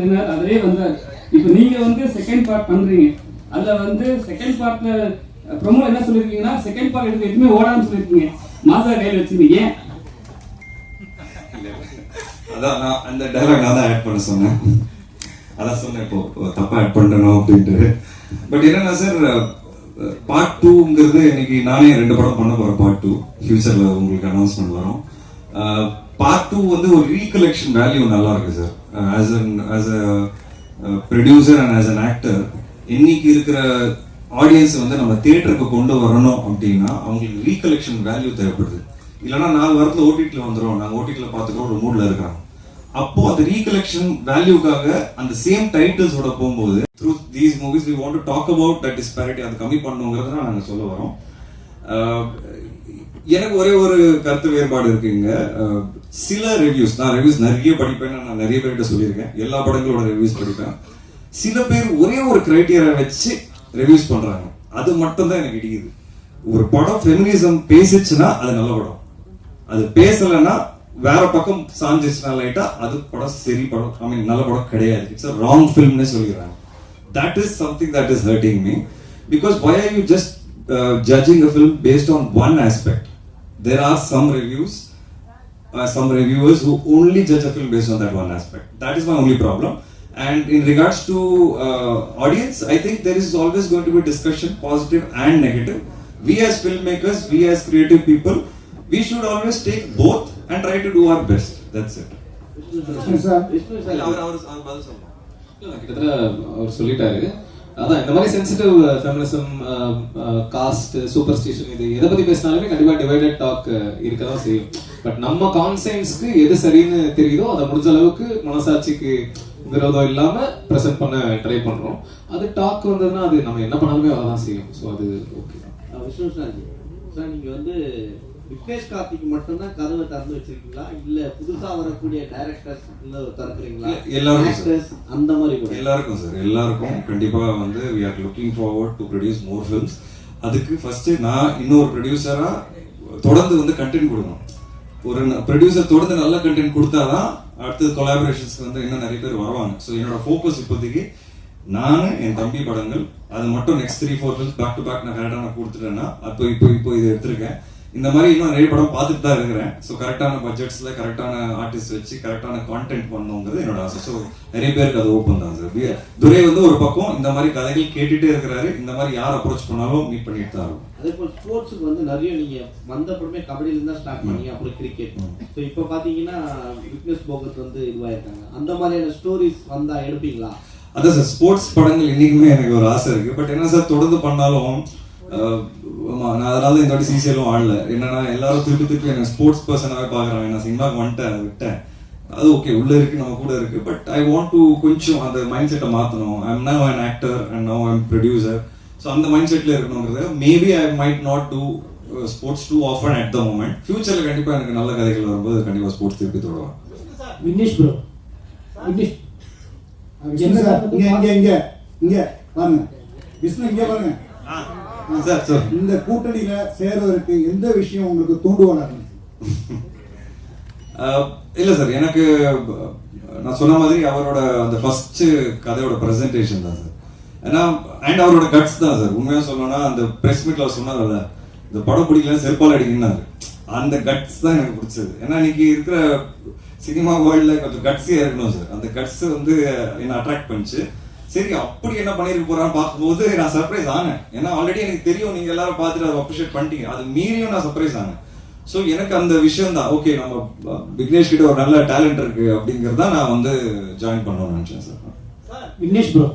வினர் அதிலே வந்தார். இப்போ நீங்க வந்து செகண்ட் பார்ட் பண்றீங்க. அதுல வந்து செகண்ட் பார்ட்ல ப்ரோமோ என்ன சொல்லிருக்கீங்கன்னா செகண்ட் பார்ட் எடுத்து எதுவுமே ஓடாம சொல்லிருக்கீங்க. மாசா கையில் வச்சிருக்கீங்க ஏன்? அதான் நான் அந்த டைலாக் நான் தான் ஆட் பண்ண சொன்னேன். அதான் சொன்னேன் இப்போ தப்பா ஆட் பண்ணணும் அப்படின்ட்டு. பட் என்னன்னா சார் பார்ட் டூங்கிறது இன்னைக்கு நானே ரெண்டு படம் பண்ண போறேன் பார்ட் டூ ஃபியூச்சர்ல உங்களுக்கு அனௌன்ஸ்மெண்ட் வரும். பார்ட் டூ வந்து ஒரு ரீகலெக்ஷன் வேல்யூ நல்லா இருக்கு sir as an as a producer and as an actor இன்னைக்கு இருக்கிற ஆடியன்ஸ் வந்து நம்ம தியேட்டருக்கு கொண்டு வரணும் அப்படின்னா அவங்களுக்கு ரீகலெக்ஷன் வேல்யூ தேவைப்படுது. இல்லைன்னா நாலு வாரத்தில் ஓடிடியில் வந்துடும் நாங்கள் ஓடிடியில் பார்த்துக்கிறோம் ஒரு மூடில் இருக்கிறோம். அப்போ அந்த ரீகலெக்ஷன் வேல்யூக்காக அந்த சேம் டைட்டில்ஸோட போகும்போது through these movies we want to talk about that disparity அது கம்மி பண்ணுங்கிறத தான் நாங்கள் சொல்ல வரோம். Uh, எனக்கு ஒரே ஒரு கருத்து வேறுபாடு இருக்குங்க. சில ரிவ்யூஸ் நான் ரிவ்யூஸ் நிறைய படிப்பேன் நான் நிறைய பேர்கிட்ட சொல்லியிருக்கேன். எல்லா படங்களோட ரிவ்யூஸ் படிப்பேன். சில பேர் ஒரே ஒரு கிரைட்டீரியா வச்சு ரிவ்யூஸ் பண்றாங்க. அது மட்டும் தான் எனக்கு இடிக்குது. ஒரு படம் ஃபெமினிசம் பேசிச்சுன்னா அது நல்ல படம். அது பேசலைன்னா வேற பக்கம் சாஞ்சிச்சுனா லைட்டா அது படம் சரி படம் ஐ மீன் நல்ல படம் கிடையாது. இட்ஸ் ராங் ஃபில்ம்னு சொல்லிடுறாங்க. That is something that is hurting me because why are you just judging a a based on one aspect there are some reviews uh, some reviewers who only judge a film based on that one aspect that is my only problem and in regards to uh, audience i think there is always going to be discussion positive and negative we as filmmakers we as creative people we should always take both and try to do our best that's it sir அவர் அவர் அவர் பதில் சொல்லலாம் இல்ல, கிட்டத்தட்ட அவர் சொல்லிட்டாரு அதான் இந்த மாதிரி sensitive feminism caste superstition இது எதை பத்தி பேசினாலுமே கண்டிப்பா டிவைடட் டாக் uh, இருக்க தான் செய்யும். பட் நம்ம கான்சைன்ஸ்க்கு எது சரின்னு தெரியுதோ அதை முடிஞ்ச அளவுக்கு மனசாட்சிக்கு விரோதம் இல்லாம ப்ரெசென்ட் பண்ண ட்ரை பண்றோம். அது டாக் வந்ததுன்னா அது நம்ம என்ன பண்ணாலுமே வரதான் செய்யும். ஸோ அது ஓகே தான் விஷ்ணு சார் சார் நீங்க வந்து விக்னேஷ் கார்த்திக் மட்டும்தான் கதவை திறந்து வச்சிருக்கீங்களா? இல்ல புதுசா வரக்கூடிய டைரக்டர்ஸ் திறக்கிறீங்களா? எல்லாருக்கும் அந்த மாதிரி கூட. எல்லாருக்கும் சார் எல்லாருக்கும் கண்டிப்பா வந்து we are looking forward to produce more films அதுக்கு ஃபர்ஸ்ட் நான் இன்னொரு ப்ரொடியூசரா தொடர்ந்து வந்து கண்டென்ட் கொடுக்கணும். ஒரு ப்ரொடியூசர் தொடர்ந்து நல்ல கண்டென்ட் கொடுத்தாதான் அடுத்தது கொலாபரேஷன்ஸ் வந்து இன்னும் நிறைய பேர் வருவாங்க. ஸோ என்னோட ஃபோக்கஸ் இப்போதைக்கு நான் என் தம்பி படங்கள் அது மட்டும் next three four back to back நான் கரெக்டாக நான் கொடுத்துட்டேன்னா அப்போ இப்போ இப்போ இது எடுத்திருக்கேன். இந்த மாதிரி இன்னும் நிறைய படம் பார்த்துட்டு தான் இருக்கிறேன். ஸோ கரெக்டான பட்ஜெட்ஸ்ல கரெக்டான ஆர்டிஸ்ட் வச்சு கரெக்டான கான்டென்ட் பண்ணணுங்கிறது என்னோட ஆசை. ஸோ நிறைய பேருக்கு அது ஓப்பன் தான் சார் துரை வந்து ஒரு பக்கம் இந்த மாதிரி கதைகள் கேட்டுட்டே இருக்கிறாரு. இந்த மாதிரி யார் அப்ரோச் பண்ணாலும் மீட் பண்ணிட்டு தான் இருக்கும். அதே போல் ஸ்போர்ட்ஸுக்கு வந்து நிறைய நீங்க வந்த அப்புறமே கபடியில இருந்து தான் ஸ்டார்ட் பண்ணீங்க அப்புறம் கிரிக்கெட் ஸோ இப்போ பாத்தீங்கன்னா விக்னேஷ் போகத் வந்து இதுவாயிருக்காங்க. அந்த மாதிரியான ஸ்டோரிஸ் வந்தா எடுப்பீங்களா? அதான் சார் ஸ்போர்ட்ஸ் படங்கள் இன்னைக்குமே எனக்கு ஒரு ஆசை இருக்கு. பட் என்ன சார் தொடர்ந்து பண்ணாலும் நான் அதனால தான் இந்த வாட்டி சிசிஎலும் ஆடல. என்னன்னா எல்லாரும் திருப்பி திருப்பி எனக்கு ஸ்போர்ட்ஸ் பர்சனாவே பாக்குறாங்க நான் சினிமாக்கு வந்துட்டேன் அதை விட்டேன். அது ஓகே உள்ள இருக்கு நம்ம கூட இருக்கு. பட் ஐ வாண்ட் டு கொஞ்சம் அந்த மைண்ட் செட்டை மாத்தணும். I'm now an actor and now I'm producer so அந்த மைண்ட் செட்ல இருக்கணுங்கிறது maybe I might not do sports too often at the moment ஃபியூச்சர்ல கண்டிப்பா எனக்கு நல்ல கதைகள் வரும்போது கண்டிப்பா ஸ்போர்ட்ஸ் திருப்பி தொடரும் விக்னேஷ் ப்ரோ விக்னேஷ். விஷ்ணு சார் இங்க இங்க இங்க இங்க பாருங்க. விஷ்ணு இங்க பாருங்க. இந்த கூட்டணியில சேர்வதற்கு எந்த விஷயம் உங்களுக்கு இருந்துச்சு? ஆஹ் இல்ல சார் எனக்கு அஹ், நான் சொன்ன மாதிரி அவரோட அந்த ஃபர்ஸ்ட் கதையோட பிரசன்டேஷன் தான் சார் ஏன்னா அண்ட் அவரோட கட்ஸ் தான் சார் உண்மையா சொல்லணும்னா அந்த பிரஸ் மீட்ல சொன்னார்ல இந்த படம் பிடிக்கல செருப்பால் அடிக்கணும்னாரு அந்த கட்ஸ் தான் எனக்கு பிடிச்சது. ஏன்னா இன்னைக்கு இருக்கிற சினிமா வேர்ல்ட்ல கொஞ்சம் கட்ஸியா இருக்கணும் சார் அந்த கட்ஸ் வந்து என்ன அட்ராக்ட் பண்ணுச்சு. சரி அப்படி என்ன பண்ணிருக்க போறான்னு பார்க்கும்போது நான் சர்ப்ரைஸ் ஆனேன். ஏன்னா ஆல்ரெடி எனக்கு தெரியும் நீங்க எல்லாரும் பார்த்துட்டு அதை அப்ரிஷியேட் பண்ணிட்டீங்க. அது மீறியும் நான் சர்ப்ரைஸ் ஆனேன். ஸோ எனக்கு அந்த விஷயம் தான் ஓகே நம்ம விக்னேஷ் கிட்ட ஒரு நல்ல டேலண்ட் இருக்கு அப்படிங்கறத நான் வந்து ஜாயின் பண்ணணும்னு நினைச்சேன் சார் விக்னேஷ் ப்ரோ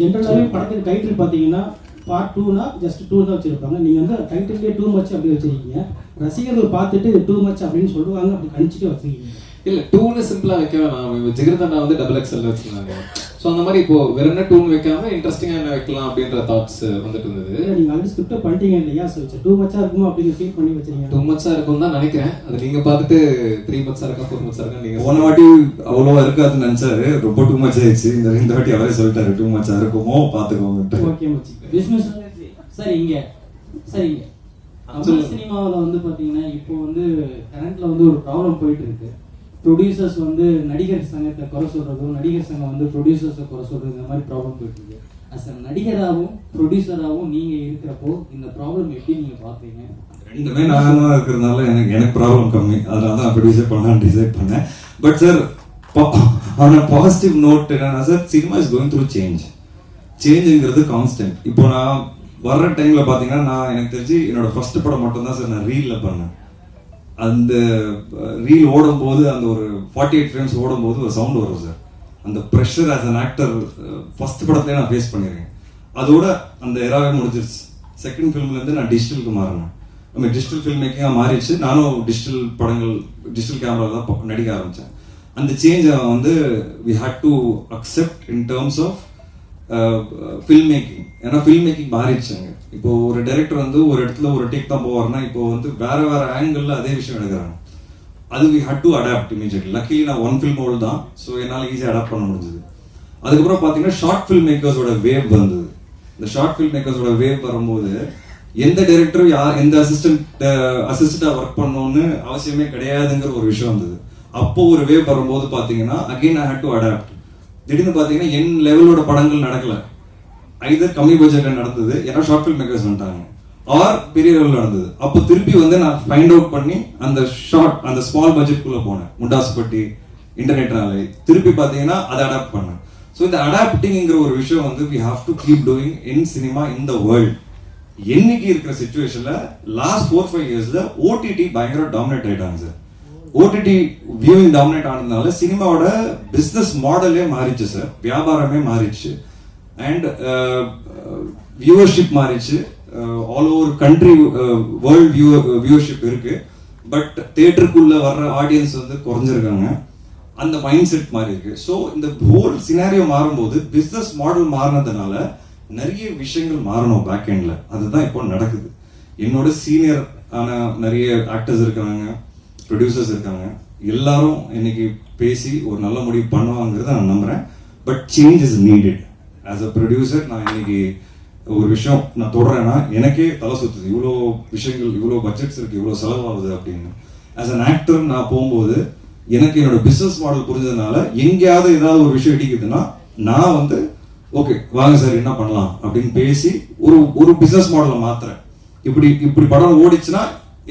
ஜென்ரலாகவே படத்துக்கு டைட்டில் பார்த்தீங்கன்னா பார்ட் டூனா ஜஸ்ட் டூ தான் வச்சிருப்பாங்க. நீங்க வந்து டைட்டிலே டூ மச் அப்படி வச்சிருக்கீங்க. ரசிகர்கள் பார்த்துட்டு டூ மச் அப்படின்னு சொல்லுவாங்க அப்படி கணிச்சிட்டு வச்சிருக்கீங்க. இல்ல டூன்னு சிம்பிளா வைக்க வேணாம். ஜிகிரதண்டா வந்து டபுள் எக்ஸ்எல் வச்சிருந்தாங்க. ஸோ அந்த மாதிரி இப்போ வேற என்ன டூன் வைக்காம இன்ட்ரெஸ்டிங்கா என்ன வைக்கலாம் அப்படின்ற தாட்ஸ் வந்துட்டு இருந்தது. நீங்கள் ஆல்ரெடி ஸ்கிரிப்டை பண்ணிட்டீங்க இல்லையா? ஸோ டூ மச்சா இருக்குமோ அப்படின்னு ஃபீல் பண்ணி வச்சிருக்கீங்க. டூ மச்சா இருக்கும் தான் நினைக்கிறேன். அது நீங்க பார்த்துட்டு த்ரீ மச்சா இருக்கா ஃபோர் மச்சா இருக்கா நீங்க போன வாட்டி அவ்வளவா இருக்காதுன்னு நினைச்சாரு. ரொம்ப டூ மச் ஆயிடுச்சு. இந்த இந்த வாட்டி அவரே சொல்லிட்டாரு டூ மச்சா இருக்குமோ பாத்துக்கோங்க ஓகே மச்சி. விஷ்ணு சார் சார் இங்க. சார் இங்க. சினிமாவில் வந்து பார்த்தீங்கன்னா இப்போ வந்து கரண்ட்ல வந்து ஒரு ப்ராப்ளம் போயிட்டு இருக்கு. ப்ரொடியூசர்ஸ் வந்து நடிகர் சங்கத்தை குறை சொல்றதும் நடிகர் சங்கம் வந்து ப்ரொடியூசர்ஸை குறை சொல்றது இந்த மாதிரி ப்ராப்ளம் போயிட்டு இருக்கு அஸ் அ நடிகராகவும் ப்ரொடியூசராகவும் நீங்க இருக்கிறப்போ இந்த ப்ராப்ளம் எப்படி நீங்க பாக்குறீங்க ரெண்டுமே நானா இருக்கிறதுனால எனக்கு எனக்கு ப்ராப்ளம் கம்மி. அதனால தான் ப்ரொடியூசர் பண்ணலாம் டிசைட் பண்ணேன். But sir on positive note என்னன்னா sir cinema is going through change சேஞ்சுங்கிறது constant இப்போ நான் வர்ற டைம்ல பாத்தீங்கன்னா நான் எனக்கு தெரிஞ்சு என்னோட ஃபர்ஸ்ட் படம் மட்டும் தான் சார் நான் ரீல்ல பண்ணேன். அந்த ரீல் ஓடும் போது அந்த ஒரு ஃபார்ட்டி எயிட் ஃப்ரேம்ஸ் ஓடும்போது ஒரு சவுண்ட் வரும் சார் அந்த pressure as an actor first படத்துலேயே நான் ஃபேஸ் பண்ணியிருக்கேன் அதோட அந்த எராவே முடிஞ்சிருச்சு. செகண்ட் ஃபிலிம்லேருந்து நான் டிஜிட்டலுக்கு மாறினேன். நம்ம டிஜிட்டல் ஃபில்ம் மேக்கிங்காக மாறிடுச்சு. நானும் டிஜிட்டல் படங்கள் டிஜிட்டல் கேமரா தான் நடிக்க ஆரம்பித்தேன் அந்த சேஞ்சை வந்து we had to accept in terms of film making ஏன்னா ஃபில்ம் மேக்கிங் மாறிடுச்சுங்க. இப்போ ஒரு டைரக்டர் வந்து ஒரு இடத்துல ஒரு டேக் தான் போவார்னா இப்போ வந்து வேற வேற ஆங்கிள் அதே விஷயம் எடுக்கிறாங்க. அது we had to adapt immediately luckily நான் ஒன் ஃபில்ம் ஓல் தான். ஸோ என்னால் ஈஸியாக அடாப்ட் பண்ண முடிஞ்சது. அதுக்கப்புறம் பார்த்தீங்கன்னா ஷார்ட் ஃபில்ம் மேக்கர்ஸோட வேவ் வந்தது. இந்த ஷார்ட் ஃபில்ம் மேக்கர்ஸோட வேவ் வரும்போது எந்த டைரக்டரும் யார் எந்த அசிஸ்டன்ட் அசிஸ்டண்டாக ஒர்க் பண்ணணும்னு அவசியமே கிடையாதுங்கிற ஒரு விஷயம் வந்தது. அப்போ ஒரு வேவ் வரும்போது பார்த்தீங்கன்னா again I had to adapt திடீர்னு பார்த்தீங்கன்னா என் லெவலோட படங்கள் நடக்கல. ஐதர் கம்மி பட்ஜெட்டில் நடந்தது ஏன்னா ஷார்ட் ஃபில்ம் மேக்கர்ஸ் வந்துட்டாங்க. ஆர் பெரிய லெவலில் நடந்தது. அப்போ திருப்பி வந்து நான் ஃபைண்ட் அவுட் பண்ணி அந்த ஷார்ட் அந்த ஸ்மால் பட்ஜெட்குள்ளே போனேன். முண்டாசுப்பட்டி இன்டர்நெட் நாளை திருப்பி பார்த்தீங்கன்னா அதை அடாப்ட் பண்ணேன். ஸோ இந்த அடாப்டிங்கிற ஒரு விஷயம் வந்து we have to keep doing in cinema in the world என்னைக்கு இருக்கிற சுச்சுவேஷனில் லாஸ்ட் ஃபோர் ஃபைவ் இயர்ஸில் ஓடிடி பயங்கர டாமினேட் ஆயிட்டாங்க சார் ஓடிடி வியூவிங் டாமினேட் ஆனதுனால சினிமாவோட பிஸ்னஸ் மாடலே மாறிச்சு சார் வியாபாரமே மாறிச்சு. அண்ட் வியூவர்ஷிப் uh, மாறிச்சு. All over country world view viewership இருக்கு. பட் தேட்டருக்குள்ள வர்ற ஆடியன்ஸ் வந்து குறைஞ்சிருக்காங்க. அந்த மைண்ட் செட் மாறி இருக்கு. ஸோ இந்த ஹோல் சினாரியோ மாறும்போது பிஸ்னஸ் மாடல் மாறினதுனால நிறைய விஷயங்கள் மாறணும் பேக் எண்டில் அதுதான் இப்போ நடக்குது. என்னோட சீனியர் ஆன நிறைய ஆக்டர்ஸ் இருக்காங்க ப்ரொடியூசர்ஸ் இருக்காங்க. எல்லாரும் இன்னைக்கு பேசி ஒரு நல்ல முடிவு பண்ணுவாங்கிறத நான் நம்புறேன். But change is needed as a producer நான் இன்னைக்கு ஒரு விஷயம் நான் தொடறேன்னா எனக்கே தலை சுத்துது. இவ்வளோ விஷயங்கள் இவ்வளோ பட்ஜெட்ஸ் இருக்கு இவ்வளோ செலவாகுது அப்படின்னு. ஆஸ் அன் ஆக்டர் நான் போகும்போது எனக்கு என்னோட பிசினஸ் மாடல் புரிஞ்சதுனால எங்கேயாவது ஏதாவது ஒரு விஷயம் இடிக்குதுன்னா நான் வந்து ஓகே வாங்க சார் என்ன பண்ணலாம்? அப்படின்னு பேசி ஒரு ஒரு பிசினஸ் மாடலை மாத்துறேன். இப்படி இப்படி படம் ஓடிச்சுன்னா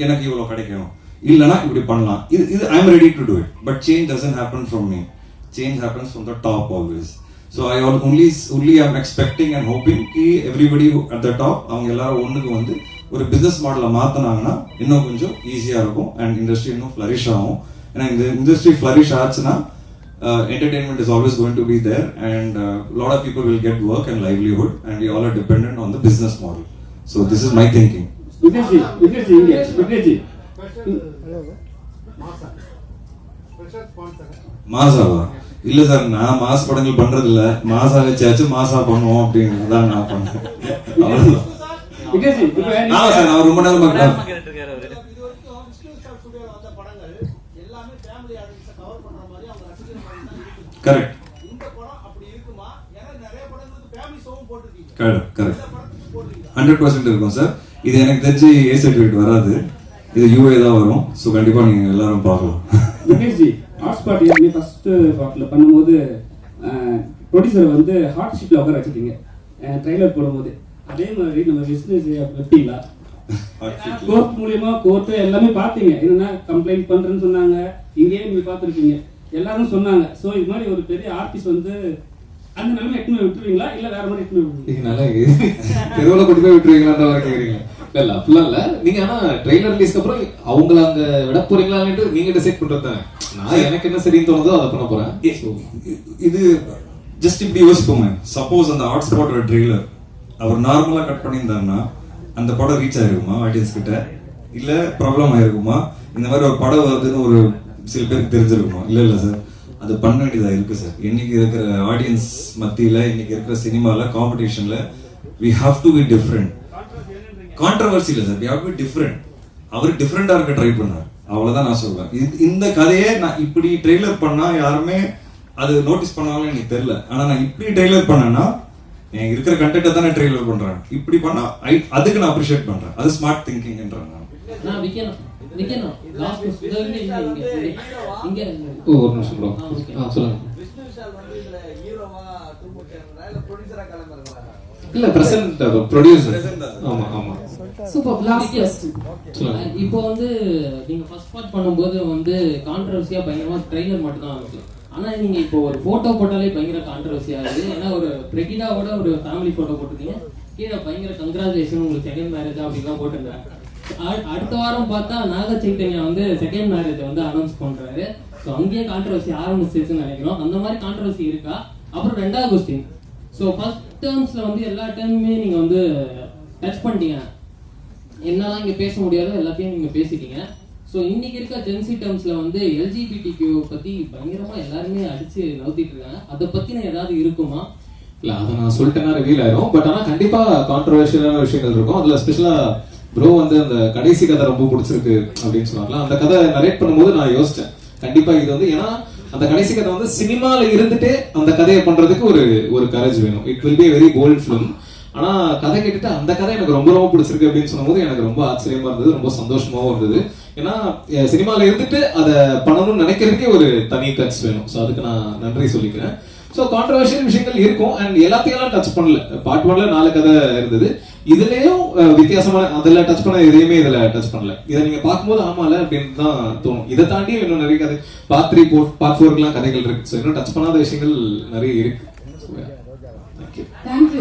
எனக்கு இவ்வளோ கிடைக்கும் இல்லைனா இப்படி பண்ணலாம். இது இது I am ready to do it but change doesn't happen from me change happens from the top always so I only only I'm expecting and hoping Ki everybody at the top அவங்க எல்லாரும் ஒன்றுக்கு வந்து ஒரு business மாடலை மாற்றினாங்கன்னா இன்னும் கொஞ்சம் ஈஸியா இருக்கும் அண்ட் இண்டஸ்ட்ரி இன்னும் ஃபிளரிஷ் ஆகும். ஏன்னா இந்த இண்டஸ்ட்ரி ஃபிளரிஷ் ஆச்சுன்னா entertainment is always going to be there and lot of people will get work and livelihood and you all are depend on the business model so this is my thinking மாசாவா? இல்ல sir நான் mass படங்கள் பண்றது இல்ல மாசா வச்சாச்சும் மாசா பண்ணுவோம் அப்படின்னு தான் நான் பண்ணேன். அவ்வளவுதான். ஆமா சார் நான் ரொம்ப நேரம் இது correct correct correct hundred percent இருக்கும் சார் இது எனக்கு தெரிஞ்சு ஏ சர்டிஃபிகேட் வராது. இது யூஏ தான் வரும். ஸோ கண்டிப்பா நீங்க எல்லாரும் பார்க்கலாம். விக்னேஷ்ஜி ஹாட் ஸ்பாட் ஏற்கனவே ஃபர்ஸ்ட் பார்ட்டில் பண்ணும்போது ப்ரொடியூசரை வந்து ஹாட் ஷீட்டில் உட்கார வச்சுட்டீங்க ட்ரைலர் போடும்போது. அதே மாதிரி நம்ம பிஸ்னஸ் வைப்பீங்களா கோர்ட் மூலியமா கோர்ட்டு எல்லாமே பார்த்தீங்க. என்னன்னா கம்ப்ளைண்ட் பண்றேன்னு சொன்னாங்க. இங்கேயே நீங்க பார்த்துருக்கீங்க எல்லாரும் சொன்னாங்க. ஸோ இது மாதிரி ஒரு பெரிய ஆர்டிஸ்ட் வந்து அந்த நிலைமை எட்டுமே விட்டுருவீங்களா? இல்ல வேற மாதிரி எட்டுமே விட்டுருவீங்களா? இது நல்லா தெருவில் கொண்டு போய் விட்டுருவீங்களான்ற வரை கேக்குறீங்க. இல்ல அப்படிலாம் இல்ல. நீங்க ஆனா ட்ரெய்லர் ரிலீஸ்க்கு அப்புறம் அவங்கள அங்க விட போறீங்களான்னு நீங்க டிசைட் பண்றது தானே நான் எனக்கு என்ன சரின்னு தோணுதோ அதை பண்ண போறேன். இது ஜஸ்ட் இப்படி யோசிப்போமே. சப்போஸ் அந்த ஹாட் ஸ்பாட்டோட ட்ரெய்லர் அவர் நார்மலா கட் பண்ணியிருந்தாருன்னா அந்த படம் ரீச் ஆயிருக்குமா ஆடியன்ஸ் கிட்ட? இல்ல ப்ராப்ளம் ஆயிருக்குமா? இந்த மாதிரி ஒரு படம் வருதுன்னு ஒரு சில பேருக்கு தெரிஞ்சிருக்குமா? இல்ல இல்ல சார் அது பண்ண வேண்டியதா இருக்கு சார் இன்னைக்கு இருக்கிற ஆடியன்ஸ் மத்தியில இன்னைக்கு இருக்கிற சினிமால காம்படிஷன்ல we have to be different controversy இல்ல சார் வி ஹாவ் டிஃப்ரெண்ட் அவர் டிஃப்ரெண்டா இருக்க ட்ரை பண்ணார். அவ்வளவுதான் நான் சொல்றேன். இது- இந்த கதையே நான் இப்படி ட்ரெய்லர் பண்ணா யாருமே அது நோட்டீஸ் பண்ணாலும் எனக்கு தெரியல. ஆனா நான் இப்படி ட்ரெய்லர் பண்ணேன்னா எனக்கு இருக்கிற கண்டென்ட்டை தானே ட்ரெய்லர் பண்றேன் இப்படி பண்ணா I- அதுக்கு நான் அப்ரிஷியேட் பண்றேன். அது ஸ்மார்ட் திங்கிங்ன்றாங்க நான் ஒரு நிமிஷம் ப்ரோ. சொல்லுங்க. இல்ல பிரசன்ட் ப்ரொடியூசர் ஆமா ஆமா. சூப்பர் லாஸ்ட் கொஸ்டின் இப்போ வந்து நீங்க ஃபர்ஸ்ட் பார்ட் பண்ணும்போது வந்து கான்ட்ரவர்சியா பயங்கரமா ட்ரெய்லர் மட்டும் தான் இருந்துச்சு ஆனா நீங்க இப்போ ஒரு போட்டோ போட்டாலே பயங்கர கான்ட்ரவர்சி ஆகுது ஏன்னா ஒரு பிரெகிடாவோட ஒரு ஃபேமிலி போட்டோ போட்டிருக்கீங்க. கீழே பயங்கர கங்க்ராச்சுலேஷன் உங்களுக்கு செகண்ட் மேரேஜ் அப்படிலாம் போட்டிருந்தாங்க. அடுத்த வாரம் பார்த்தா நாக சைத்தன்யா வந்து செகண்ட் மேரேஜ் வந்து அனௌன்ஸ் பண்றாரு. ஸோ அங்கேயே கான்ட்ரவர்சி ஆரம்பிச்சிருச்சுன்னு நினைக்கிறோம். அந்த மாதிரி கான்ட்ரவர்சி இருக்கா? அப்புறம் ரெண்டாவது கொஸ்டின் ஸோ ஃபர்ஸ்ட் டேர்ம்ஸ்ல வந்து எல்லா டைமுமே நீங்க வந்து டச் பண்ணிட்டீங்க. என்னதான் இங்க பேச முடியாதோ எல்லாத்தையும் நீங்க பேசிட்டீங்க. ஸோ இன்னைக்கு இருக்க ஜென்சி டேர்ம்ஸ்ல வந்து எல்ஜிபிடி கியூ பத்தி பயங்கரமா எல்லாருமே அடிச்சு நவுத்திட்டு இருக்காங்க. அதை பத்தின ஏதாவது இருக்குமா? இல்ல அதை நான் சொல்லிட்டேன்னா ரிவீல் ஆயிரும். பட் ஆனா கண்டிப்பா கான்ட்ரவர்ஷியலான விஷயங்கள் இருக்கும். அதுல ஸ்பெஷலா ப்ரோ வந்து அந்த கடைசி கதை ரொம்ப பிடிச்சிருக்கு அப்படின்னு சொன்னார்ல. அந்த கதை நரேட் பண்ணும்போது நான் யோசிச்சேன். கண்டிப்பா இது வந்து ஏன்னா அந்த கடைசி கதை வந்து சினிமால இருந்துட்டு அந்த கதையை பண்றதுக்கு ஒரு ஒரு கரேஜ் வேணும். It will be very bold film ஆனா கதை கேட்டுட்டு அந்த கதை எனக்கு ரொம்ப ரொம்ப பிடிச்சிருக்கு அப்படின்னு சொல்லும்போது எனக்கு ரொம்ப ஆச்சரியமா இருந்தது ரொம்ப சந்தோஷமாவும் இருந்தது. ஏன்னா அஹ், சினிமால இருந்துட்டு அதை பண்ணணும்னு நினைக்கிறதுக்கே ஒரு தனி டச் வேணும். ஸோ அதுக்கு நான் நன்றி சொல்லிக்கிறேன். ஸோ கான்ட்ரவர்ஷியல் விஷயங்கள் இருக்கும் அண்ட் எல்லாத்தையும் டச் பண்ணல. பார்ட் ஒன்ல நாலு கதை இருந்தது. இதுலயும் வித்தியாசமான அதுல டச் பண்ண எதையுமே இதுல டச் பண்ணல. இதை நீங்க பார்க்கும்போது ஆமால அப்படின்னு தான் தோணும். இதை தாண்டி இன்னும் நிறைய கதை பார்ட் த்ரீ பார்ட் ஃபோருக்குலாம் கதைகள் இருக்கு. ஸோ இன்னும் டச் பண்ணாத விஷயங்கள் நிறைய இருக்கு. தேங்க்யூ